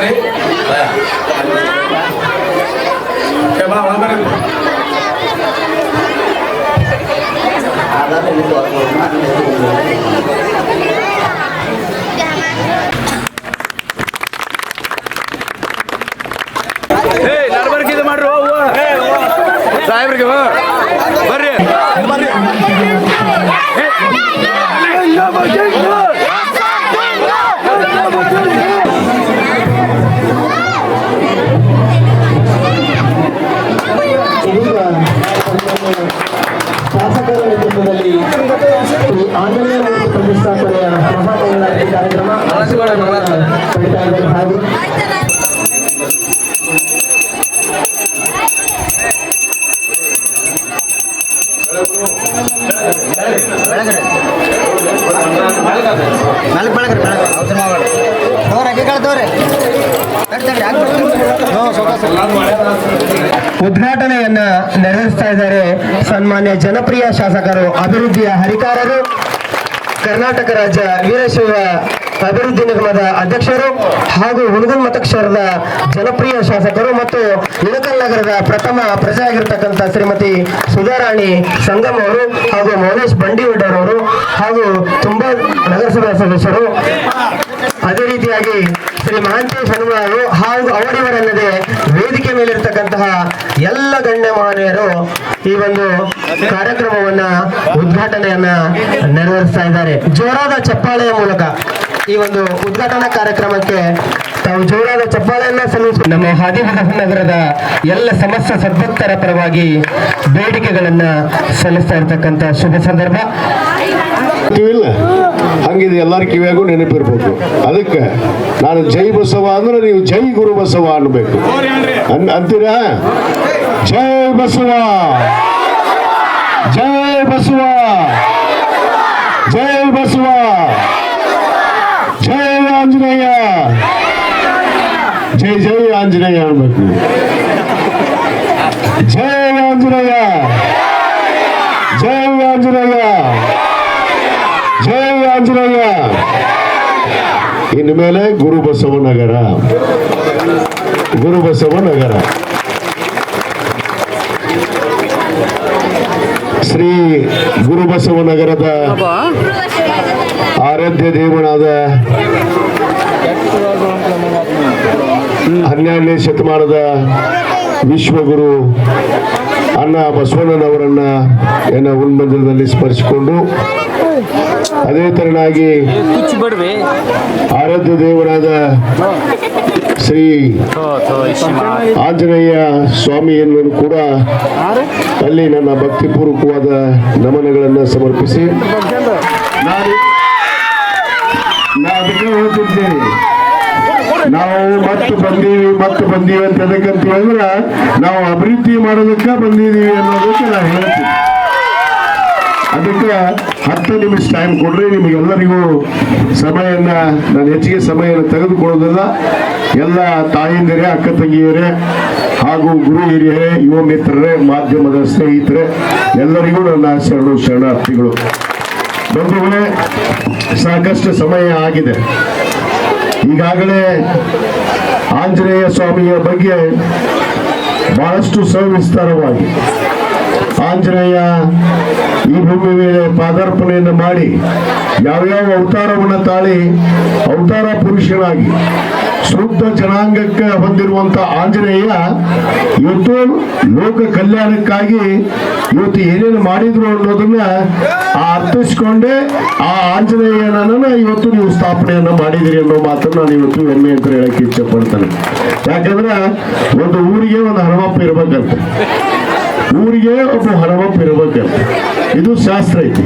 그래? ಉದ್ಘಾಟನೆಯನ್ನ ನೆರವೇರಿಸ್ತಾ ಇದ್ದಾರೆ ಸನ್ಮಾನ್ಯ ಜನಪ್ರಿಯ ಶಾಸಕರು, ಅಭಿವೃದ್ಧಿಯ ಹರಿಕಾರರು, ಕರ್ನಾಟಕ ರಾಜ್ಯ ವೀರಶೈವ ಅಭಿವೃದ್ಧಿ ನಿಗಮದ ಅಧ್ಯಕ್ಷರು ಹಾಗೂ ಹುಣಗಲ್ ಮತಕ್ಷೇತ್ರದ ಜನಪ್ರಿಯ ಶಾಸಕರು ಮತ್ತು ಇಳಕಲ್ ನಗರದ ಪ್ರಥಮ ಪ್ರಜೆ ಆಗಿರ್ತಕ್ಕಂಥ ಶ್ರೀಮತಿ ಸುಧಾರಾಣಿ ಸಂಗಮ್ ಅವರು ಹಾಗೂ ಮೌನೇಶ್ ಬಂಡಿವಡ್ಡರ್ ಅವರು ಹಾಗೂ ತುಂಬಾ ನಗರಸಭಾ ಸದಸ್ಯರು. ಅದೇ ರೀತಿಯಾಗಿ ಶ್ರೀ ಮಹಾಂತೇಶ್ ಹನುಮಾರು ಹಾಗೂ ಅವರಿವರಲ್ಲದೆ ವೇದಿಕೆ ಮೇಲಿರ್ತಕ್ಕಂತಹ ಎಲ್ಲ ಗಣ್ಯ ಮಹನೀಯರು ಈ ಒಂದು ಕಾರ್ಯಕ್ರಮವನ್ನ ಉದ್ಘಾಟನೆಯನ್ನ ನೆರವೇರಿಸ್ತಾ ಇದ್ದಾರೆ. ಜೋರಾದ ಚಪ್ಪಾಳೆಯ ಮೂಲಕ ಈ ಒಂದು ಉದ್ಘಾಟನಾ ಕಾರ್ಯಕ್ರಮಕ್ಕೆ ತಾವು ಜೋರಾದ ಚಪ್ಪಾಳೆಯನ್ನ ಸಲ್ಲಿಸಿ ನಮ್ಮ ನಗರದ ಎಲ್ಲ ಸಮಸ್ತ ಸದ್ಭಕ್ತರ ಪರವಾಗಿ ಬೇಡಿಕೆಗಳನ್ನ ಸಲ್ಲಿಸ್ತಾ ಇರ್ತಕ್ಕಂಥ ಶುಭ ಸಂದರ್ಭ. ಇಲ್ಲ. ಹಂಗಿದು ಎಲ್ಲರ ಕಿವಿಯಾಗೂ ನೆನಪಿರ್ಬೇಕು ಅದಕ್ಕೆ ನಾನು ಜೈ ಬಸವ ಅಂದ್ರೆ ನೀವು ಜೈ ಗುರು ಬಸವ ಅನ್ಬೇಕು. ಅನ್ ಅಂತೀರಾ? ಜೈ ಬಸವ! ಜೈ ಬಸವ ಜೈ ಬಸವ ಜೈ ಆಂಜನೇಯ ಜೈ ಜೈ ಆಂಜನೇಯ ಅನ್ಬೇಕು ನೀವು. ಜೈ ಆಂಜನೇಯ ಜೈ ಆಂಜನೇಯ ಜೈ ಆಂಜನೇಯ ಇನ್ನು ಮೇಲೆ ಗುರು ಬಸವ ನಗರ ಗುರು ಬಸವ ನಗರ ಶ್ರೀ ಗುರು ಬಸವ ನಗರದ ಆರಾಧ್ಯ ದೇವನಾದ ಹನ್ನೆರಡನೇ ಶತಮಾನದ ವಿಶ್ವಗುರು ಅಣ್ಣ ಬಸವಣ್ಣನವರನ್ನ ಏನ ಉನ್ಮಂದಿರದಲ್ಲಿ ಸ್ಮರಿಸಿಕೊಂಡು ಅದೇ ತರನಾಗಿ ಆರಾಧ್ಯ ದೇವರಾದ ಶ್ರೀ ಆಂಜನೇಯ ಸ್ವಾಮಿಯನ್ನು ಕೂಡ ಅಲ್ಲಿ ನನ್ನ ಭಕ್ತಿಪೂರ್ವಕವಾದ ನಮನಗಳನ್ನು ಸಮರ್ಪಿಸಿ ನಾನು ನಾನು ಅದಕ್ಕೆ ಹೇಳ್ತಿದ್ದೇನೆ ನಾವು ಮತ್ತೆ ಬಂದೀವಿ ಮತ್ತೆ ಬಂದೀವಿ ಅಂತ ಎದಕ್ಕಂತ ಹೇಳಿದ್ರೆ ನಾವು ಅಭಿವೃದ್ಧಿ ಮಾಡೋದಕ್ಕೆ ಬಂದಿದ್ದೀವಿ ಅನ್ನೋದಕ್ಕೆ ನಾನು ಹೇಳ್ತೀನಿ. ಅದಕ್ಕೆ ಹತ್ತು ನಿಮಿಷ ಟೈಮ್ ಕೊಡ್ರಿ, ನಿಮಗೆಲ್ಲರಿಗೂ ಸಮಯನ ನಾನು ಹೆಚ್ಚಿಗೆ ಸಮಯನ ತೆಗೆದುಕೊಳ್ಳೋದಿಲ್ಲ. ಎಲ್ಲ ತಾಯಂದಿರೇ, ಅಕ್ಕ ತಂಗಿಯರೇ, ಹಾಗೂ ಗುರು ಹಿರಿಯರೇ, ಯುವ ಮಿತ್ರರೇ, ಮಾಧ್ಯಮದ ಸ್ನೇಹಿತರೆ, ಎಲ್ಲರಿಗೂ ನನ್ನ ಶರಣು ಶರಣಾರ್ಥಿಗಳು. ಬಂಧುಗಳೇ, ಸಾಕಷ್ಟು ಸಮಯ ಆಗಿದೆ. ಈಗಾಗಲೇ ಆಂಜನೇಯ ಸ್ವಾಮಿಯ ಬಗ್ಗೆ ಬಹಳಷ್ಟು ಸವಿಸ್ತಾರವಾಗಿ ಆಂಜನೇಯ ಈ ಭೂಮಿ ಮೇಲೆ ಪಾದಾರ್ಪಣೆಯನ್ನು ಮಾಡಿ ಯಾವ್ಯಾವ ಅವತಾರವನ್ನು ತಾಳಿ ಅವತಾರ ಪುರುಷನಾಗಿ ಶುದ್ಧ ಜನಾಂಗಕ್ಕೆ ಹೊಂದಿರುವಂತ ಆಂಜನೇಯ, ಇವತ್ತು ಲೋಕ ಕಲ್ಯಾಣಕ್ಕಾಗಿ ಇವತ್ತು ಏನೇನು ಮಾಡಿದ್ರು ಅನ್ನೋದನ್ನ ಆ ಅರ್ಥಿಸ್ಕೊಂಡೇ ಆ ಆಂಜನೇಯನನ್ನ ಇವತ್ತು ನೀವು ಸ್ಥಾಪನೆಯನ್ನ ಮಾಡಿದಿರಿ ಅನ್ನೋ ಮಾತನ್ನ ನಾನು ಇವತ್ತು ಹೆಮ್ಮೆ ಅಂತ ಹೇಳಕ್ಕೆ ಇಚ್ಛೆ ಪಡ್ತೇನೆ. ಯಾಕಂದ್ರೆ ಒಂದು ಊರಿಗೆ ಒಂದು ಹನುಮಪ್ಪ ಇರ್ಬೇಕಂತ. ಊರಿಗೆ ಒಬ್ಬ ಹನುಮಪ್ಪ ಇರಬೇಕು ಇದು ಶಾಸ್ತ್ರ ಐತಿ.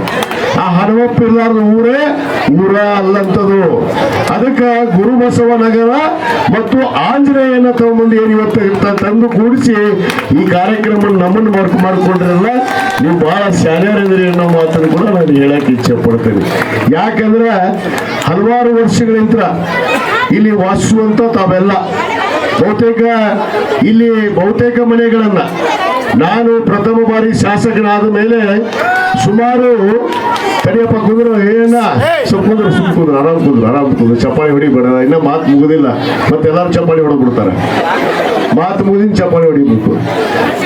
ಆ ಹನುಮಪ್ಪ ಇರ್ಲಾರ್ದ ಊರೇ ಊರ ಅಲ್ಲಂತದು ಅದಕ್ಕೆ ಗುರು ಬಸವ ನಗರ ಮತ್ತು ಆಂಜನೇಯನ ತಗೊಂಬಂದು ಏನು ಇವತ್ತು ತಂದು ಕೂಡಿಸಿ ಈ ಕಾರ್ಯಕ್ರಮ ನಮ್ಮನ್ನು ಮಾರ್ಕ್ ಮಾಡಿಕೊಂಡ್ರಲ್ಲ, ನೀವು ಬಹಳ ಶಾನ್ಯರಿದ್ರಿ ಅನ್ನೋ ಮಾತನ್ನು ಕೂಡ ನಾನು ಹೇಳಕ್ಕೆ ಇಚ್ಛೆ ಪಡ್ತೇನೆ ಯಾಕಂದ್ರೆ ಹಲವಾರು ವರ್ಷಗಳಿಂದ ಇಲ್ಲಿ ವಾಸಿಸುವಂತ ತಾವೆಲ್ಲ. ಬಹುತೇಕ ಇಲ್ಲಿ ಬಹುತೇಕ ಮನೆಗಳನ್ನ ನಾನು ಪ್ರಥಮ ಬಾರಿ ಶಾಸಕನಾದ ಮೇಲೆ ಸುಮಾರು ಕಡಿಯಪ್ಪ ಕುಂದ್ರು ಏನ ಸ್ವಲ್ಪ ಕುಂದ್ರು ಸುಮ್ ಕುಂದ್ರು ಆರಾಮ್ ಕುಂದ್ರು ಆರಾಮ್ ಕುಂದ್ರು. ಚಪ್ಪಾಳಿ ಹೊಡಿಬೇಡ ಇನ್ನ ಮಾತು ಮುಗುದಿಲ್ಲ. ಮತ್ತೆ ಎಲ್ಲಾರು ಚಪ್ಪಾಳಿ ಹೊಡೆದ್ಬಿಡ್ತಾರೆ ಮಾತು ಮುಗಿದಿನ ಚಪ್ಪಾಳಿ ಹೊಡಿಬೇಕು.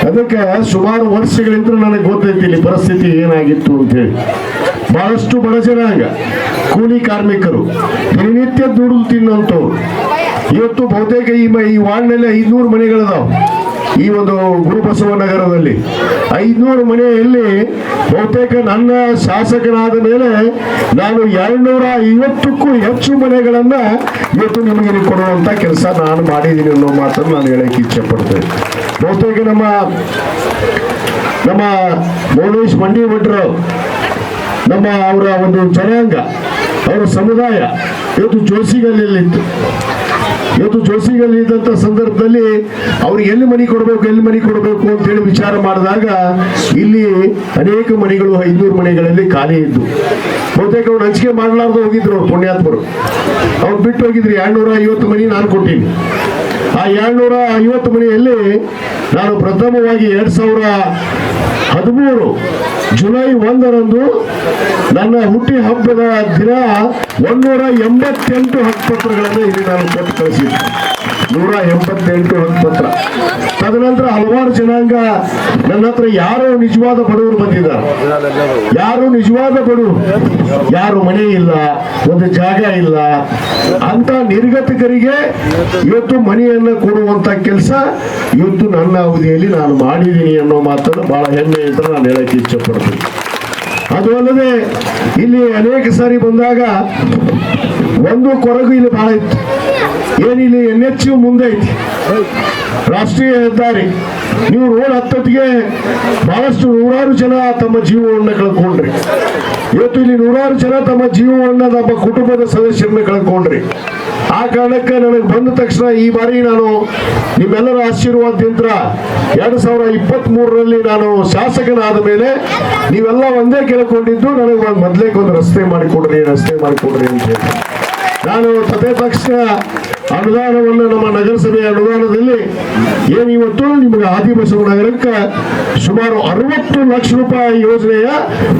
ಅದಕ್ಕೆ ಸುಮಾರು ವರ್ಷಗಳಿಂದ ನನಗೆ ಗೊತ್ತೈತಿ ಇಲ್ಲಿ ಪರಿಸ್ಥಿತಿ ಏನಾಗಿತ್ತು ಅಂತ ಹೇಳಿ. ಬಹಳಷ್ಟು ಬಡ ಜನಾಂಗ ಕೂಲಿ ಕಾರ್ಮಿಕರು ದಿನನಿತ್ಯ ದುಡಿದು ತಿನ್ನೋಂಥವ್ರು. ಇವತ್ತು ಬಹುತೇಕ ಈ ಮ- ಈ ವಾರ್ಡ್ನಲ್ಲಿ ಐದ್ನೂರು ಮನೆಗಳಿದಾವೆ. ಈ ಒಂದು ಗುರುಬಸವ ನಗರದಲ್ಲಿ ಐದ್ನೂರು ಮನೆಯಲ್ಲಿ ಬಹುತೇಕ ನನ್ನ ಶಾಸಕನಾದ ಮೇಲೆ ನಾನು ಎರಡ್ನೂರ ಐವತ್ತಕ್ಕೂ ಹೆಚ್ಚು ಮನೆಗಳನ್ನ ಇವತ್ತು ನಿಮಗೆ ಕೊಡುವಂತ ಕೆಲಸ ನಾನು ಮಾಡಿದ್ದೀನಿ ಅನ್ನೋ ಮಾತನ್ನು ನಾನು ಹೇಳಕ್ಕೆ ಇಚ್ಛೆ ಪಡ್ತೇನೆ ಬಹುತೇಕ ನಮ್ಮ ನಮ್ಮ ಮೌನೇಶ್ ಮಂಡಿ ಭಟ್ರು, ನಮ್ಮ ಅವರ ಒಂದು ಜನಾಂಗ ಅವರ ಸಮುದಾಯ ಇವತ್ತು ಜೋಸಿಗಲ್ಲಿತ್ತು ಇವತ್ತು ಜೋಸಿಗಲ್ಲಿ ಇದ್ದಂಥ ಸಂದರ್ಭದಲ್ಲಿ ಅವ್ರಿಗೆ ಎಲ್ಲಿ ಮನೆ ಕೊಡಬೇಕು, ಎಲ್ಲಿ ಮನೆ ಕೊಡಬೇಕು ಅಂತ ಹೇಳಿ ವಿಚಾರ ಮಾಡಿದಾಗ ಇಲ್ಲಿ ಅನೇಕ ಮನೆಗಳು ಐನೂರು ಮನೆಗಳಲ್ಲಿ ಖಾಲಿ ಇದ್ದು. ಬಹುತೇಕ ಅವ್ರು ಹಂಚಿಕೆ ಮಾಡಲಾರ್ದು ಹೋಗಿದ್ರು ಅವ್ರು ಪುಣ್ಯಾತ್ಮರು. ಅವ್ರು ಬಿಟ್ಟು ಹೋಗಿದ್ರು, ಎರಡ್ನೂರ ಐವತ್ತು ಮನಿ ನಾನು ಕೊಟ್ಟೀನಿ. ಆ ಎರಡ್ನೂರ ಐವತ್ತು ಮನೆಯಲ್ಲಿ ನಾನು ಪ್ರಥಮವಾಗಿ ಎರಡ್ ಸಾವಿರ ಹದಿಮೂರು ಜುಲೈ ಒಂದರಂದು ನನ್ನ ಹುಟ್ಟಿ ಹಬ್ಬದ ದಿನ ಒಂದೂರ ಎಂಬತ್ತೆಂಟು ಹಕ್ಕುಪತ್ರಗಳನ್ನು ಇಲ್ಲಿ ನಾನು ಕೊಟ್ಟು ಕಳಿಸಿದ್ದೆ. ನೂರ ಎಂಬತ್ತೆಂಟು ಹಕ್ಕುಪತ್ರ ತದನಂತರ ಹಲವಾರು ಜನಾಂಗ ನನ್ನ ಹತ್ರ ಯಾರು ನಿಜವಾದ ಬಡವರು ಬಂದಿದ್ದಾರೆ. ಯಾರು ನಿಜವಾದ ಬಡವರು? ಯಾರು ಮನೆ ಇಲ್ಲ, ಒಂದು ಜಾಗ ಇಲ್ಲ. ಅಂತ ನಿರ್ಗತಿಕರಿಗೆ ಇವತ್ತು ಮನೆಯನ್ನು ಕೊಡುವಂತ ಕೆಲಸ ಇವತ್ತು ನನ್ನ ಅವಧಿಯಲ್ಲಿ ನಾನು ಮಾಡಿದ್ದೀನಿ ಅನ್ನೋ ಮಾತನ್ನು ಬಹಳ ಹೆಮ್ಮೆ ಅಂತ ನಾನು ಹೇಳಕ್ಕೆ ಇಚ್ಛೆ ಪಡ್ತೀನಿ ಅದು ಅಲ್ಲದೆ ಇಲ್ಲಿ ಅನೇಕ ಸಾರಿ ಬಂದಾಗ ಒಂದು ಕೊರಗು ಇಲ್ಲಿ ಬಹಳ ಇತ್ತು. ಏನಿಲ್ಲಿ ಎನ್ ಎಚ್ ಮುಂದೆ ಐತಿ ರಾಷ್ಟ್ರೀಯ ಹೆದ್ದಾರಿ. ನೀವು ರೋಡ್ ಹತ್ತತ್ತಿಗೆ ಬಹಳಷ್ಟು ನೂರಾರು ಜನ ತಮ್ಮ ಜೀವವನ್ನು ಕಳ್ಕೊಂಡ್ರಿ. ಇವತ್ತು ಇಲ್ಲಿ ನೂರಾರು ಜನ ತಮ್ಮ ಜೀವವನ್ನು ತಮ್ಮ ಕುಟುಂಬದ ಸದಸ್ಯರನ್ನ ಕಳ್ಕೊಂಡ್ರಿ. ಆ ಕಾರಣಕ್ಕೆ ನನಗೆ ಬಂದ ತಕ್ಷಣ ಈ ಬಾರಿ ನಾನು ನಿಮ್ಮೆಲ್ಲರ ಆಶೀರ್ವಾದದಿಂದ ಎರಡು ಸಾವಿರ ಇಪ್ಪತ್ತ್ ಮೂರರಲ್ಲಿ ನಾನು ಶಾಸಕನಾದ ಮೇಲೆ ನೀವೆಲ್ಲ ಒಂದೇ ಕೇಳ್ಕೊಂಡಿದ್ದು ನನಗೆ ಒಂದು ಮೊದಲೇ ಒಂದು ರಸ್ತೆ ಮಾಡಿಕೊಡ್ರಿ ರಸ್ತೆ ಮಾಡಿಕೊಡ್ರಿ ಅಂತ ಹೇಳಿ. ನಾನು ತದೇ ತಕ್ಷಣ ಅನುದಾನವನ್ನು ನಮ್ಮ ನಗರಸಭೆಯ ಅನುದಾನದಲ್ಲಿ ಏನು ಇವತ್ತು ನಿಮಗೆ ಆದಿಬಸವ ನಗರಕ್ಕೆ ಸುಮಾರು ಅರವತ್ತು ಲಕ್ಷ ರೂಪಾಯಿ ಯೋಜನೆಯ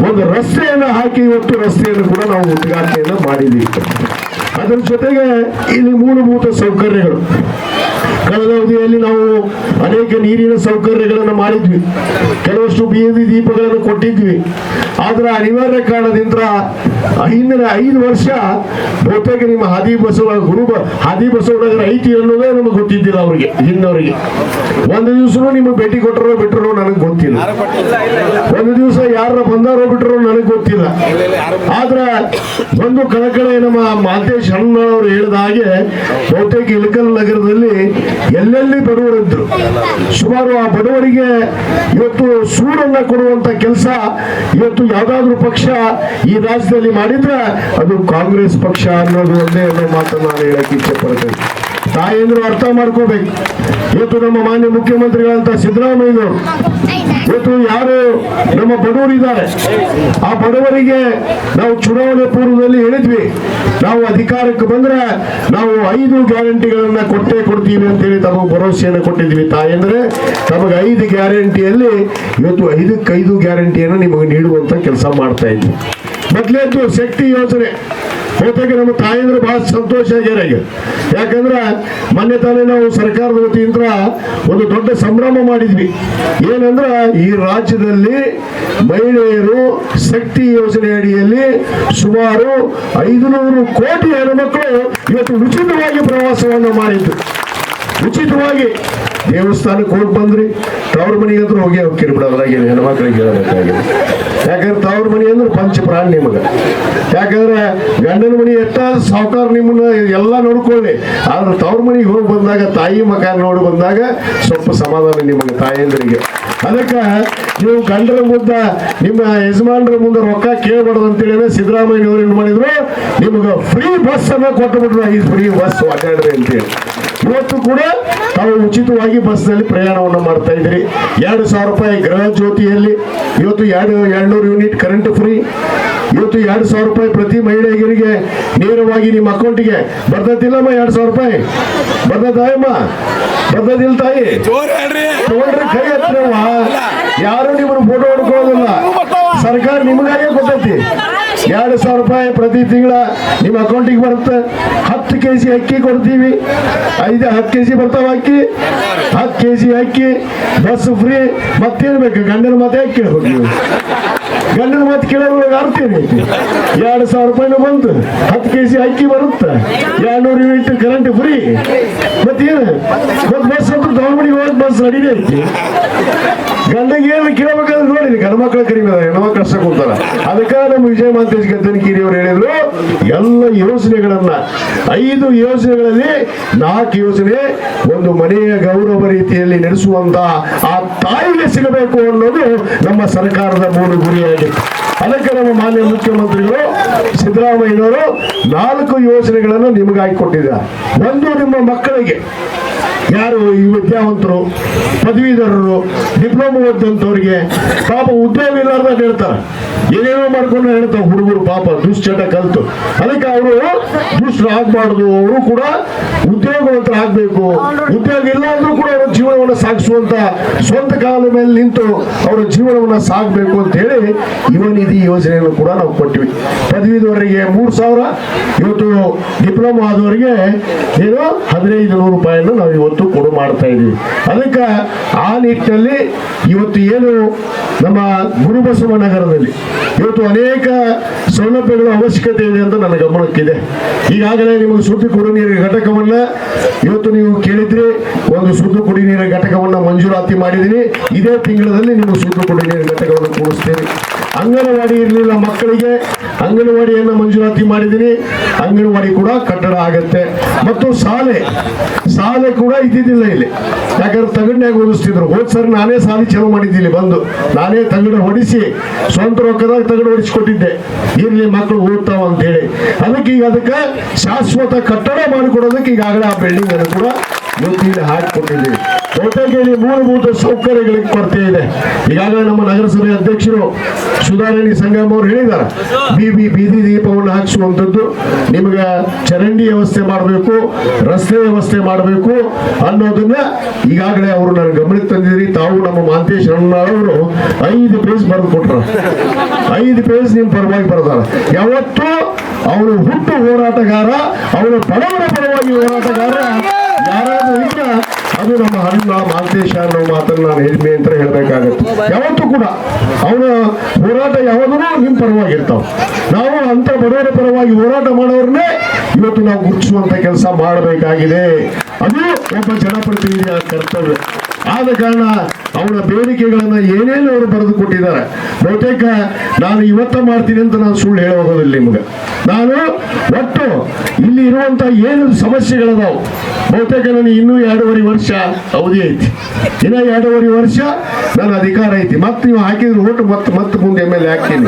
ಒಂದು ರಸ್ತೆಯನ್ನು ಹಾಕಿ ಇವತ್ತು ರಸ್ತೆಯನ್ನು ಕೂಡ ನಾವು ಉದ್ಘಾಟನೆಯನ್ನು ಮಾಡಿದ್ದೀವಿ ಅದರ ಜೊತೆಗೆ ಇಲ್ಲಿ ಮೂಲಭೂತ ಸೌಕರ್ಯಗಳು. ಕಳೆದ ಅವಧಿಯಲ್ಲಿ ನಾವು ಅನೇಕ ನೀರಿನ ಸೌಕರ್ಯಗಳನ್ನು ಮಾಡಿದ್ವಿ. ಕೆಲವಷ್ಟು ಬೀದಿ ದೀಪಗಳನ್ನು ಕೊಟ್ಟಿದ್ವಿ. ಆದ್ರೆ ಅನಿವಾರ್ಯ ಕಾರಣದಿಂದ ಹಿಂದಿನ ಐದು ವರ್ಷ ಬಹುತೇಕ ನಿಮ್ಮ ಹಾದಿ ಬಸವ ಗುರು ಹಾದಿ ಬಸವನಗರ ಐತಿ ಅನ್ನೋದೇ ನಮಗೆ ಗೊತ್ತಿದ್ದಿಲ್ಲ ಅವರಿಗೆ, ಹಿಂದವರಿಗೆ. ಒಂದು ದಿವಸನೂ ನಿಮ್ಗೆ ಭೇಟಿ ಕೊಟ್ಟರೋ ಬಿಟ್ಟರೋ ನನಗೆ ಗೊತ್ತಿಲ್ಲ. ಒಂದು ದಿವಸ ಯಾರ ಬಂದಾರೋ ಬಿಟ್ಟರೋ ನನಗೆ ಗೊತ್ತಿಲ್ಲ. ಆದ್ರೆ ಒಂದು ಕಳಕಳೆ ನಮ್ಮ ಮಾಂತೇಶ್ ಹಣ್ಣವರು ಹೇಳಿದ ಹಾಗೆ ಬಹುತೇಕ ಇಳಕಲ್ ನಗರದಲ್ಲಿ ಎಲ್ಲೆಲ್ಲಿ ಬಡವರಿದ್ರು. ಸುಮಾರು ಆ ಬಡವರಿಗೆ ಇವತ್ತು ಸೂರನ್ನ ಕೊಡುವಂತ ಕೆಲಸ ಇವತ್ತು ಯಾವ್ದಾದ್ರು ಪಕ್ಷ ಈ ರಾಜ್ಯದಲ್ಲಿ ಮಾಡಿದ್ರೆ ಅದು ಕಾಂಗ್ರೆಸ್ ಪಕ್ಷ ಅನ್ನೋದು ಒಂದೇ ಅನ್ನೋ ಮಾತನ್ನು ನಾನು ಹೇಳಕ್ಕೆ ಇಚ್ಛೆ ಪಡ್ತೇನೆ. ತಾಯಂದ್ರು ಅರ್ಥ ಮಾಡ್ಕೋಬೇಕು. ಇವತ್ತು ನಮ್ಮ ಮಾನ್ಯ ಮುಖ್ಯಮಂತ್ರಿಗಳಂತ ಸಿದ್ದರಾಮಯ್ಯನವರು, ಇವತ್ತು ಯಾರು ನಮ್ಮ ಬಡವರು ಇದ್ದಾರೆ ಆ ಬಡವರಿಗೆ ನಾವು ಚುನಾವಣೆ ಪೂರ್ವದಲ್ಲಿ ಹೇಳಿದ್ವಿ. ನಾವು ಅಧಿಕಾರಕ್ಕೆ ಬಂದ್ರೆ ನಾವು ಐದು ಗ್ಯಾರಂಟಿಗಳನ್ನ ಕೊಟ್ಟೇ ಕೊಡ್ತೀವಿ ಅಂತೇಳಿ ತಮಗೆ ಭರವಸೆಯನ್ನು ಕೊಟ್ಟಿದ್ವಿ ತಾಯಂದ್ರೆ ತಮಗೆ ಐದು ಗ್ಯಾರಂಟಿಯಲ್ಲಿ ಇವತ್ತು ಐದಕ್ಕೆ ಐದು ಗ್ಯಾರಂಟಿಯನ್ನು ನಿಮಗೆ ನೀಡುವಂತ ಕೆಲಸ ಮಾಡ್ತಾ ಇದ್ವಿ. ಮೊದಲೇದ್ದು ಶಕ್ತಿ ಯೋಜನೆ. ಬಹುತೇಕ ನಮ್ಮ ತಾಯಂದ್ರೆ ಬಹಳ ಸಂತೋಷ ಆಗ್ಯಾರ ಈಗ. ಯಾಕಂದ್ರೆ ಮೊನ್ನೆ ತಾನೇ ನಾವು ಸರ್ಕಾರದ ವತಿಯಿಂದ ಒಂದು ದೊಡ್ಡ ಸಂಭ್ರಮ ಮಾಡಿದ್ವಿ. ಏನಂದ್ರೆ ಈ ರಾಜ್ಯದಲ್ಲಿ ಮಹಿಳೆಯರು ಶಕ್ತಿ ಯೋಜನೆ ಅಡಿಯಲ್ಲಿ ಸುಮಾರು ಐದುನೂರು ಕೋಟಿ ಹೆಣ್ಣುಮಕ್ಕಳು ಇವತ್ತು ಉಚಿತವಾಗಿ ಪ್ರವಾಸವನ್ನು ಮಾಡಿದ್ದು ಉಚಿತವಾಗಿ ದೇವಸ್ಥಾನಕ್ಕೆ ಹೋಗಿ ಬಂದ್ರಿ. ತವ್ರ ಮನೆಗೆ ಅಂದ್ರೆ ಹೋಗಿ ಹೋಗ್ತೀರಿ ಬಿಡ ಅದ್ರಾಗ ಹೆಣ್ಮಕ್ಳಿಗೆ ಹೇಳಬೇಕಾಗಿದೆ. ಯಾಕಂದ್ರೆ ತವ್ರ ಮನೆ ಅಂದ್ರೆ ಪಂಚ ಪ್ರಾಣಿ ನಿಮಗೆ. ಯಾಕಂದ್ರೆ ಗಂಡನ ಮನೆ ಎತ್ತ ಸಾವುಕಾರ ನಿಮ್ಮನ್ನ ಎಲ್ಲ ನೋಡ್ಕೊಳ್ಳಿ. ಆದ್ರೆ ತವ್ರ ಮನೆಗೆ ಹೋಗಿ ಬಂದಾಗ, ತಾಯಿ ಮಕ ನೋಡಿ ಬಂದಾಗ ಸ್ವಲ್ಪ ಸಮಾಧಾನ ನಿಮಗೆ ತಾಯಂದ್ರಿಗೆ. ಅದಕ್ಕೆ ನೀವು ಗಂಡರ ಮುಂದೆ ನಿಮ್ಮ ಯಜಮಾನರ ಮುಂದೆ ರೊಕ್ಕ ಕೇಳಬಾರ್ದು ಅಂತೇಳಿ ಸಿದ್ದರಾಮಯ್ಯ ಏನು ಮಾಡಿದ್ರು, ನಿಮ್ಗೆ ಫ್ರೀ ಬಸ್ ಅನ್ನ ಕೊಟ್ಟು ಬಿಟ್ರು ಐದು ಫ್ರೀ ಬಸ್ ಅಡ್ಡಾಡ್ರಿ ಅಂತೇಳಿ. ಇವತ್ತು ಕೂಡ ತಾವು ಉಚಿತವಾಗಿ ಬಸ್ನಲ್ಲಿ ಪ್ರಯಾಣವನ್ನು ಮಾಡ್ತಾ ಇದ್ದೀರಿ. ಎರಡು ಸಾವಿರ ರೂಪಾಯಿ ಗೃಹ ಜ್ಯೋತಿಯಲ್ಲಿ ಇವತ್ತು ಎರಡು ಎರಡ್ನೂರು ಯೂನಿಟ್ ಕರೆಂಟ್ ಫ್ರೀ ಇವತ್ತು ಎರಡು ಸಾವಿರ ರೂಪಾಯಿ ಪ್ರತಿ ಮಹಿಳೆಯರಿಗೆ ನೇರವಾಗಿ ನಿಮ್ಮ ಅಕೌಂಟಿಗೆ ಬರ್ತದಿಲ್ಲಮ್ಮ ಎರಡು ಸಾವಿರ ರೂಪಾಯಿ? ಬರ್ತದಾಯಮ್ಮ ಬರ್ತದಿಲ್ಲ ತಾಯಿ? ಜೋರ್ ಹೇಳ್ರಿ ತಗೊಂಡ್ರೆ ಕೈ ಹತ್ರವ? ಯಾರು ಸರ್ಕಾರ ನಿಮಗಾಗೆ ಕೊಟ್ಟೈತಿ ಎರಡು ಸಾವಿರ ರೂಪಾಯಿ ಪ್ರತಿ ತಿಂಗಳ ನಿಮ್ಮ ಅಕೌಂಟಿಗೆ ಬರುತ್ತೆ. ಹತ್ತು ಕೆ ಜಿ ಅಕ್ಕಿ ಕೊಡ್ತೀವಿ. ಐದು ಹತ್ತು ಕೆ ಜಿ ಬರ್ತಾವ ಅಕ್ಕಿ. ಹತ್ತು ಕೆ ಜಿ ಅಕ್ಕಿ, ಬಸ್ ಫ್ರೀ. ಮತ್ತೇನು ಬೇಕು? ಗಂಡನ ಮಾತೇ ಕೇಳಬೇಕು ನೀವು. ಗಂಡನ ಮಾತು ಕೇಳೋದ್ರೊಳಗೆ ಅರ್ಥ ಏನೈತಿ? ಎರಡು ಸಾವಿರ ರೂಪಾಯಿನೂ ಬಂತು. ಹತ್ತು ಕೆ ಜಿ ಅಕ್ಕಿ ಬರುತ್ತೆ. ಎರಡ್ನೂರು ಯೂನಿಟ್ ಕರೆಂಟ್ ಫ್ರೀ ಮತ್ತೇನು? ಮತ್ತೆ ಬಸ್ ಅಂತ ದಾವಣಗೆರೆಗೆ ಹೋಗಿ ಬಸ್ ರೆಡಿನೇ ಐತಿ ಗಂಡಗೆ ಏನು ಕೇಳಬೇಕಾದ್ರೆ ನೋಡಿ ಗಂಡ್ಮಕ್ಳ ಕಡಿಮೆ ಹೆಣ್ಮಕ್ಳು ಅಷ್ಟೇ ಕೂತಾರ ಅದಕ್ಕೆ ನಮ್ಮ ವಿಜಯ ಮಾಂತೇಶ್ ಗದ್ದನಗಿರಿ ಅವರು ಹೇಳಿದ್ರು, ಎಲ್ಲ ಯೋಜನೆಗಳನ್ನ, ಐದು ಯೋಜನೆಗಳಲ್ಲಿ ನಾಲ್ಕು ಯೋಜನೆ ಒಂದು ಮನೆಯ ಗೌರವ ರೀತಿಯಲ್ಲಿ ನಡೆಸುವಂತ ಆ ತಾಯಿಗೆ ಸಿಗಬೇಕು ಅನ್ನೋದು ನಮ್ಮ ಸರ್ಕಾರದ ಮೂಲ ಗುರಿಯಾಗಿತ್ತು. ಅದಕ್ಕೆ ನಮ್ಮ ಮಾನ್ಯ ಮುಖ್ಯಮಂತ್ರಿಗಳು ಸಿದ್ದರಾಮಯ್ಯನವರು ನಾಲ್ಕು ಯೋಜನೆಗಳನ್ನು ನಿಮಗಾಗಿ ಕೊಟ್ಟಿದ್ದಾರೆ. ಒಂದು ನಿಮ್ಮ ಮಕ್ಕಳಿಗೆ. ಯಾರು ಈ ವಿದ್ಯಾವಂತರು, ಪದವೀಧರರು ಡಿಪ್ಲೊಮಾ ಓದಂತವ್ರಿಗೆ ಪಾಪ ಉದ್ಯೋಗ ಇಲ್ಲಾರ್ದಾಗ ಹೇಳ್ತಾರೆ. ಏನೇನೋ ಮಾಡ್ಕೊಂಡು ಹೇಳ್ತಾವೆ ಹುಡುಗರು ಪಾಪ, ದುಶ್ಚಟ ಕಲ್ತು. ಅದಕ್ಕೆ ಅವರು ದುಷ್ಟ ಆಗ್ಬಾರ್ದು. ಅವರು ಕೂಡ ಉದ್ಯೋಗವಂತರ ಆಗ್ಬೇಕು. ಉದ್ಯೋಗ ಇಲ್ಲ ಅಂದ್ರೂ ಕೂಡ ಅವರ ಜೀವನವನ್ನು ಸಾಗಿಸುವಂತ ಸ್ವಂತ ಕಾಲ ಮೇಲೆ ನಿಂತು ಅವರ ಜೀವನವನ್ನು ಸಾಗಬೇಕು ಅಂತ ಹೇಳಿ ಯುವ ನಿಧಿ ಯೋಜನೆಯನ್ನು ಕೂಡ ನಾವು ಕೊಟ್ಟಿವಿ. ಪದವೀಧರಿಗೆ ಮೂರು ಸಾವಿರ, ಇವತ್ತು ಡಿಪ್ಲೊಮಾ ಆದವರಿಗೆ ಏನು ಹದಿನೈದು ನೂರು ರೂಪಾಯಿಯನ್ನು ನಾವು ಇವತ್ತು ಕೊಡು ಮಾಡ್ತಾ ಇದ್ದೀವಿ. ಅದಕ್ಕೆ ಆ ನಿಟ್ಟಿನಲ್ಲಿ ಇವತ್ತು ಏನು ನಮ್ಮ ಗುರುಬಸವ ನಗರದಲ್ಲಿ ಇವತ್ತು ಅನೇಕ ಸೌಲಭ್ಯಗಳ ಅವಶ್ಯಕತೆ ಇದೆ ಅಂತ ನನ್ನ ಗಮನಕ್ಕಿದೆ. ಈಗಾಗಲೇ ನಿಮಗೆ ಶುದ್ಧ ಕುಡಿ ನೀರಿನ ಘಟಕವನ್ನ ಇವತ್ತು ನೀವು ಕೇಳಿದ್ರಿ, ಒಂದು ಶುದ್ಧ ಕುಡಿ ನೀರಿನ ಘಟಕವನ್ನ ಮಂಜೂರಾತಿ ಮಾಡಿದ್ದೀನಿ. ಇದೇ ತಿಂಗಳಲ್ಲಿ ನೀವು ಶುದ್ಧ ಕುಡಿ ನೀರಿನ ಘಟಕವನ್ನು ಕೂಡಿಸ್ತೇನೆ ಅಂಗನವಾಡಿ ಇರಲಿಲ್ಲ ಮಕ್ಕಳಿಗೆ, ಅಂಗನವಾಡಿಯನ್ನು ಮಂಜೂರಾತಿ ಮಾಡಿದ್ದೀನಿ. ಅಂಗನವಾಡಿ ಕೂಡ ಕಟ್ಟಡ ಆಗತ್ತೆ. ಮತ್ತು ಶಾಲೆ ಶಾಲೆ ಕೂಡ ಇದ್ದಿದ್ದಿಲ್ಲ ಇಲ್ಲಿ. ಯಾಕಂದ್ರೆ ತಗಡ್ನ್ಯಾಗ ಓದಿಸ್ತಿದ್ರು. ಹೋದ್ ಸರ್ ನಾನೇ ಸಾಲಿ ಚಲೋ ಮಾಡಿದ್ದೀನಿ, ಬಂದು. ನಾನೇ ತಗಡ ಹೊಡಿಸಿ, ಸ್ವಂತ ರೊಕ್ಕದಾಗ ತಗಡ ಹೊಡಿಸಿಕೊಟ್ಟಿದ್ದೆ. ಇಲ್ಲಿ ಮಕ್ಕಳು ಓದ್ತಾವ ಅಂತ ಹೇಳಿ ಅದಕ್ಕೆ ಈಗ ಅದಕ್ಕೆ ಶಾಶ್ವತ ಕಟ್ಟಡ ಮಾಡಿಕೊಡೋದಕ್ಕೆ ಈಗಾಗಲೇ ಆ ಬಿಲ್ಡಿಂಗ್ ಅನ್ನು ಕೂಡ ಇವತ್ತು ಹಾಕಿಕೊಟ್ಟಿದ್ದೀವಿ ಇಲ್ಲಿ ಮೂಲಭೂತ ಸೌಕರ್ಯಗಳಿಗೆ ಕೊರತೆ ಇದೆ. ಈಗಾಗಲೇ ನಮ್ಮ ನಗರಸಭೆ ಅಧ್ಯಕ್ಷರು ಸುಧಾರಣಿ ಸಂಗಮ್ ಅವರು ಹೇಳಿದ್ದಾರೆ. ಬಿ ಬೀದಿ ದೀಪವನ್ನು ಹಾಕಿಸುವಂಥದ್ದು ನಿಮಗೆ ಚರಂಡಿ ವ್ಯವಸ್ಥೆ ಮಾಡಬೇಕು, ರಸ್ತೆ ವ್ಯವಸ್ಥೆ ಮಾಡಬೇಕು ಅನ್ನೋದನ್ನ ಈಗಾಗಲೇ ಅವರು ನನ್ನ ಗಮನಕ್ಕೆ ತಂದಿದ್ರಿ. ತಾವು ನಮ್ಮ ಮಾಂತೇಶ್ ಅವರು ಐದು ಪೇಜ್ ಬರೆದು ಕೊಟ್ರ. ಐದು ಪೇಜ್ ನಿಮ್ಮ ಪರವಾಗಿ ಬರ್ದಾರ. ಯಾವತ್ತೂ ಅವನು ಹುಟ್ಟು ಹೋರಾಟಗಾರ, ಅವನು ಬಡವರ ಪರವಾಗಿ ಹೋರಾಟಗಾರ. ಯಾರಾದ್ರೂ ಅದು ನಮ್ಮ ಅಣ್ಣ ಮಾಲ್ತೇಶ ಅನ್ನೋ ಮಾತನ್ನು ನಾನು ಹೆಮ್ಮೆ ಅಂತ ಹೇಳಬೇಕಾಗುತ್ತೆ. ಯಾವತ್ತೂ ಕೂಡ ಅವನ ಹೋರಾಟ ಯಾವಾಗೂ ನಿಮ್ ಪರವಾಗಿರ್ತಾವೆ. ನಾವು ಅಂತ ಬಡವರ ಪರವಾಗಿ ಹೋರಾಟ ಮಾಡೋರ್ನೇ ಇವತ್ತು ನಾವು ಗುರುತಿಸುವಂತ ಕೆಲಸ ಮಾಡಬೇಕಾಗಿದೆ. ಅದು ಒಬ್ಬ ಜನಪ್ರತಿನಿಧಿಯ ಕರ್ತವ್ಯ. ಆದ ಕಾರಣ ಅವರ ಬೇಡಿಕೆಗಳನ್ನ ಏನೇನು ಅವರು ಬರೆದು ಕೊಟ್ಟಿದ್ದಾರೆ. ಬಹುತೇಕ ನಾನು ಇವತ್ತ ಮಾಡ್ತೀನಿ ಅಂತ ನಾನು ಸುಳ್ಳು ಹೇಳ ಹೋಗೋದಿಲ್ಲ ನಿಮ್ಗೆ. ನಾನು ಒಟ್ಟು ಇಲ್ಲಿ ಇರುವಂತ ಏನು ಸಮಸ್ಯೆಗಳದಾವು, ಬಹುತೇಕ ನನಗೆ ಇನ್ನೂ ಎರಡೂವರೆ ವರ್ಷ ಅವಧಿ ಐತಿ. ಇನ್ನ ಎರಡೂವರೆ ವರ್ಷ ನನ್ನ ಅಧಿಕಾರ ಐತಿ. ಮತ್ತೆ ನೀವು ಹಾಕಿದ್ರೆ ಓಟು ಮತ್ತೆ ಮತ್ತೆ ಮುಂದೆ ಎಂ ಎಲ್ ಎ ಹಾಕ್ತೀನಿ.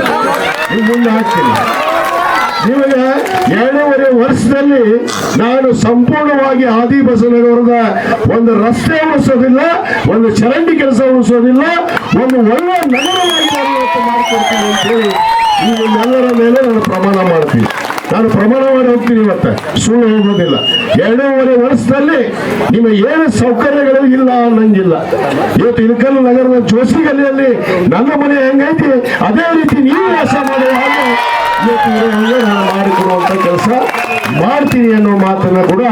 ಮುಂದೆ ಹಾಕ್ತೀನಿ. ನಿಮಗೆ ಏಳೂವರೆ ವರ್ಷದಲ್ಲಿ ನಾನು ಸಂಪೂರ್ಣವಾಗಿ ಆದಿ ಬಸವನಗರದ ಒಂದು ರಸ್ತೆ ಉಳಿಸೋದಿಲ್ಲ, ಒಂದು ಚರಂಡಿ ಕೆಲಸ ಉಳಿಸೋದಿಲ್ಲ, ಒಂದು ಒಳ್ಳೆಯ ನಗರವಾಗಿ ನಾನು ಇವತ್ತು ಮಾಡ್ಕೊಡ್ತೀನಿ ಅಂತೇಳಿ ಮೇಲೆ ನಾನು ಪ್ರಮಾಣ ಮಾಡ್ತೀನಿ. ನಾನು ಪ್ರಮಾಣವಾಗಿ ಹೋಗ್ತೀನಿ ಇವತ್ತು ಸುಳ್ಳು ಹೋಗೋದಿಲ್ಲ. ಎರಡೂವರೆ ವರ್ಷದಲ್ಲಿ ನಿಮಗೆ ಏನು ಸೌಕರ್ಯಗಳು ಇಲ್ಲ ಅನ್ನಂಗಿಲ್ಲ. ಇವತ್ತು ಇಳಕಲ್ ನಗರದ ಜೋಸಿ ಗಲ್ಲಿಯಲ್ಲಿ ನನ್ನ ಮನೆ ಹೆಂಗೈತಿ? ಅದೇ ರೀತಿ ನೀವು ವಾಸ ಮಾಡುವ ನಾನು ಮಾಡಿಕೊಡುವಂತ ಕೆಲಸ ಮಾಡ್ತೀನಿ ಅನ್ನೋ ಮಾತನ್ನ ಕೂಡ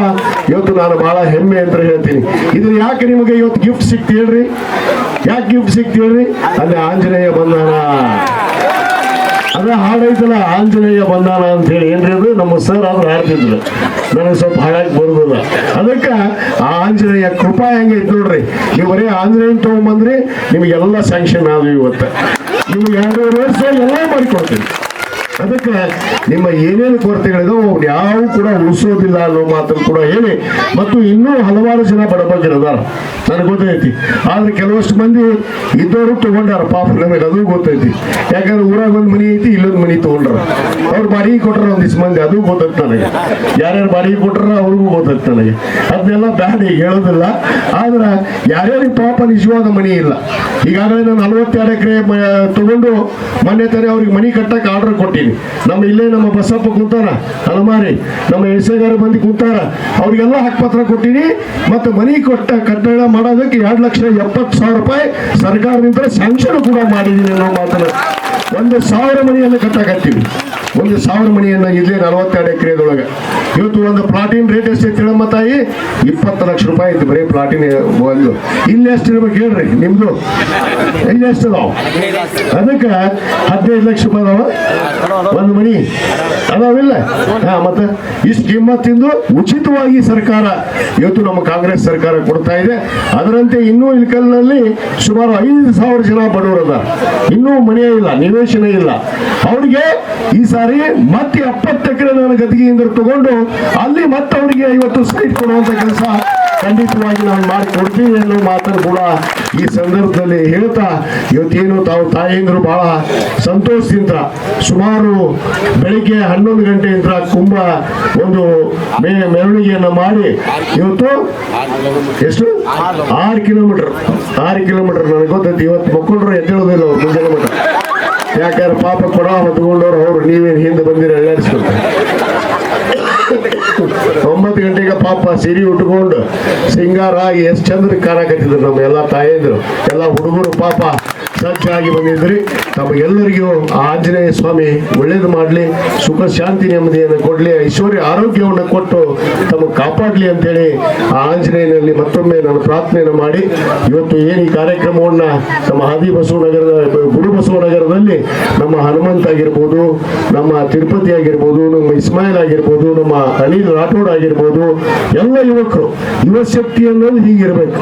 ಇವತ್ತು ನಾನು ಬಹಳ ಹೆಮ್ಮೆ ಅಂತ ಹೇಳ್ತೀನಿ. ಇದು ಯಾಕೆ ನಿಮಗೆ ಇವತ್ತು ಗಿಫ್ಟ್ ಸಿಕ್ತಿ ಹೇಳ್ರಿ ಯಾಕೆ ಗಿಫ್ಟ್ ಸಿಕ್ತಿ ಹೇಳ್ರಿ ಅಲ್ಲಿ ಆಂಜನೇಯ ಬಂದಾನ. ಅದ ಹಾಡೈತಲ್ಲ ಆಂಜನೇಯ ಬಂದಾನ ಅಂತ ಹೇಳಿ ಏನ್ರಿ ಅದು? ನಮ್ಮ ಸರ್ ಆದ್ರೆ ಹಾಡ್ತಿದ್ರು. ನನಗೆ ಸ್ವಲ್ಪ ಹಾಡಾಕ್ ಬರುದಿಲ್ಲ. ಅದಕ್ಕೆ ಆ ಆಂಜನೇಯ ಕೃಪಾ ಹೆಂಗೈತೆ ನೋಡ್ರಿ. ನೀವು ಬರೀ ಆಂಜನೇಯ ತಗೊಂಬಂದ್ರಿ, ನಿಮಗೆಲ್ಲ ಸ್ಯಾಂಕ್ಷನ್ ಆದ್ವಿ ಇವತ್ತು. ನಿಮ್ಗೆ ಎರಡು ವರ್ಷ ಎಲ್ಲ ಮಾಡಿಕೊಡ್ತೀನಿ. ಅದಕ್ಕೆ ನಿಮ್ಮ ಏನೇನು ಕೊರತೆಗಳಿದೋ ಯಾವ ಕೂಡ ಉಳಿಸೋದಿಲ್ಲ ಅನ್ನೋ ಮಾತನ್ನು ಕೂಡ ಹೇಳಿ. ಮತ್ತು ಇನ್ನೂ ಹಲವಾರು ಜನ ಬಡಬಗ್ಗರದಾರ. ನನಗೆ ಗೊತ್ತೈತಿ. ಆದ್ರೆ ಕೆಲವಷ್ಟು ಮಂದಿ ಇದ್ದವರು ತಗೊಂಡಾರ. ಪಾಪ ನಮಗೆ ಅದು ಗೊತ್ತೈತಿ. ಯಾಕಂದ್ರೆ ಊರಾಗ ಒಂದು ಮನಿ ಐತಿ, ಇಲ್ಲೊಂದು ಮನಿ ತಗೊಂಡ್ರ. ಅವ್ರು ಬಾಡಿಗೆ ಕೊಟ್ರ ಒಂದಿಷ್ಟು ಮಂದಿ, ಅದು ಗೊತ್ತಾಗ್ತ ನನಗೆ. ಯಾರ್ಯಾರು ಬಾಡಿಗೆ ಕೊಟ್ರ ಅವ್ರಿಗೂ ಗೊತ್ತಾಗ್ತ ನನಗೆ. ಅದನ್ನೆಲ್ಲ ಬ್ಯಾಡ ಹೇಳೋದಿಲ್ಲ. ಆದ್ರೆ ಯಾರ್ಯಾರಿಗೆ ಪಾಪ ನಿಜವಾದ ಮನಿ ಇಲ್ಲ. ಈಗಾಗಲೇ ನಾನು ನಲವತ್ತೆರಡು ಎಕರೆ ತಗೊಂಡು ಮೊನ್ನೆ ತಾನೇ ಅವ್ರಿಗೆ ಮನಿ ಕಟ್ಟಕ್ಕೆ ಆರ್ಡರ್ ಕೊಟ್ಟಿನಿ. ನಮ್ಮ ಇಲ್ಲೇ ನಮ್ಮ ಬಸಪ್ಪ ಕುಂತಾರ, ಅಲಮಾರಿ, ನಮ್ಮ ಎಸೆಗಾರ ಬಂದು ಕುಂತಾರ. ಅವ್ರಿಗೆಲ್ಲ ಹಕ್ಕಪತ್ರ ಕೊಟ್ಟಿನಿ ಮತ್ತು ಮನಿ ಕೊಟ್ಟ ಕಟ್ಟಡ ಮಾಡೋದಕ್ಕೆ ಎರಡು ಲಕ್ಷ ಎಪ್ಪತ್ತು ಸಾವಿರ ರೂಪಾಯಿ ಸರ್ಕಾರದಿಂದ ಸ್ಯಾಂಕ್ಷನ್ ಕೂಡ ಮಾಡಿದ್ದೀನಿ ಅನ್ನೋ ಮಾತನ್ನ. ಒಂದು ಸಾವಿರ ಮನೆಯನ್ನು ಕಟ್ಟಾಕತ್ತೀವಿ. ಒಂದು ಸಾವಿರ ಮನೆಯನ್ನ ಇಲ್ಲಿ ನಲವತ್ತೆರಡು ಎಕರೆದೊಳಗೆ. ಇವತ್ತು ಒಂದು ಪ್ಲಾಟಿನ್ ರೇಟ್ ಎಷ್ಟು ತಿಳಮ್ಮ ತಾಯಿ? ಇಪ್ಪತ್ತು ಲಕ್ಷ ರೂಪಾಯಿ ಐತಿ ಬರೀ ಪ್ಲಾಟಿನ್ ಒಂದು. ಇಲ್ಲಿ ಎಷ್ಟು ಇರ್ಬೇಕು ಹೇಳ್ರಿ ನಿಮ್ದು? ಇಲ್ಲಿ ಎಷ್ಟು ಅದಾವ? ಅದಕ್ಕೆ ಹದಿನೈದು ಲಕ್ಷ ರೂಪಾಯಿ ಅದಾವ. ಒಂದು ಮನಿ ಅದಾವಿಲ್ಲ ಹಾ, ಮತ್ತೆ ಇಷ್ಟು ಕಿಮ್ಮತ್ತಿಂದು ಉಚಿತವಾಗಿ ಸರ್ಕಾರ ಇವತ್ತು ನಮ್ಮ ಕಾಂಗ್ರೆಸ್ ಸರ್ಕಾರ ಕೊಡ್ತಾ ಇದೆ. ಅದರಂತೆ ಇನ್ನೂ ಇಲ್ಕಲ್ನಲ್ಲಿ ಸುಮಾರು ಐದು ಸಾವಿರ ಜನ ಬಡವರದ ಇನ್ನೂ ಮನೆಯೇ ಇಲ್ಲ. ನಿವೇಶನ ಇಲ್ಲ. ಅವರಿಗೆ ಈ ಸಾರಿ ಮತ್ತೆ ಎಪ್ಪತ್ತು ಎಕರೆ ನಾನು ಗದಿಗೆಯಿಂದ ತಗೊಂಡು ಅಲ್ಲಿ ಮತ್ತೆ ಅವರಿಗೆ ಐವತ್ತು ಸೈಟ್ ಕೊಡುವಂತ ಕೆಲಸ ಖಂಡಿತವಾಗಿ ನಾವು ಮಾಡಿಕೊಡ್ತೀವಿ ಅನ್ನೋ ಮಾತನ್ನು ಕೂಡ ಈ ಸಂದರ್ಭದಲ್ಲಿ ಹೇಳ್ತಾ, ಇವತ್ತೇನು ತಾವು ತಾಯಂದಿರು ಬಹಳ ಸಂತೋಷದಿಂದ ಸುಮಾರು ಬೆಳಿಗ್ಗೆ ಹನ್ನೊಂದು ಗಂಟೆಯಿಂದ ಕುಂಭ ಒಂದು ಮೇ ಮೆರವಣಿಗೆಯನ್ನು ಮಾಡಿ ಇವತ್ತು ಎಷ್ಟು? ಆರು ಕಿಲೋಮೀಟರ್ ಆರು ಕಿಲೋಮೀಟರ್ ನನಗೆ ಗೊತ್ತೈತಿ ಇವತ್ತು ಮಕ್ಕಳು ಎದ್ದೇಳೋದಿಲ್ಲ ಮುಂಜಾನೆ ಮಟ್ಟ ಯಾಕಂದ್ರೆ ಪಾಪ ಕೊಡ ಹೊತ್ಕೊಂಡವ್ರು ಅವ್ರು ನೀವೇನು ಹಿಂದೆ ಬಂದಿರ ಎಳ್ಳಾಡಿಸ್ಕೊಳ್ತಾರೆ ಒಂಬತ್ತು ಗಂಟೆಗೆ ಪಾಪ ಸಿರಿ ಉಟ್ಕೊಂಡು, ಸಿಂಗಾರ ಆಗಿ ಎಷ್ಟು ಚಂದ್ರ ಕಾಣಕತ್ತಿದ್ರು ನಮ್ಮ ಎಲ್ಲ ತಾಯಂದ್ರು. ಎಲ್ಲ ಹುಡುಗರು ಪಾಪ ಸಜ್ಜಾಗಿ ಬಂದಿದ್ರಿ. ತಮಗೆಲ್ಲರಿಗೂ ಆ ಆಂಜನೇಯ ಸ್ವಾಮಿ ಒಳ್ಳೇದು ಮಾಡಲಿ, ಸುಖ ಶಾಂತಿ ನೆಮ್ಮದಿಯನ್ನು ಕೊಡಲಿ, ಐಶ್ವರ್ಯ ಆರೋಗ್ಯವನ್ನು ಕೊಟ್ಟು ತಮಗೆ ಕಾಪಾಡಲಿ ಅಂತೇಳಿ ಆ ಆಂಜನೇಯನಲ್ಲಿ ಮತ್ತೊಮ್ಮೆ ನಾನು ಪ್ರಾರ್ಥನೆಯನ್ನು ಮಾಡಿ. ಇವತ್ತು ಏನು ಈ ಕಾರ್ಯಕ್ರಮವನ್ನು ನಮ್ಮ ಹಾದಿ ಬಸವನಗರದ ಗುರು ಬಸವನಗರದಲ್ಲಿ ನಮ್ಮ ಹನುಮಂತ ಆಗಿರ್ಬೋದು, ನಮ್ಮ ತಿರುಪತಿ ಆಗಿರ್ಬೋದು, ನಮ್ಮ ಇಸ್ಮಾಯಿಲ್ ಆಗಿರ್ಬೋದು, ನಮ್ಮ ಅನಿಲ್ ರಾಠೋಡ್ ಆಗಿರ್ಬೋದು, ಎಲ್ಲ ಯುವಕರು, ಯುವ ಶಕ್ತಿ ಅನ್ನೋದು ಹೀಗಿರ್ಬೇಕು.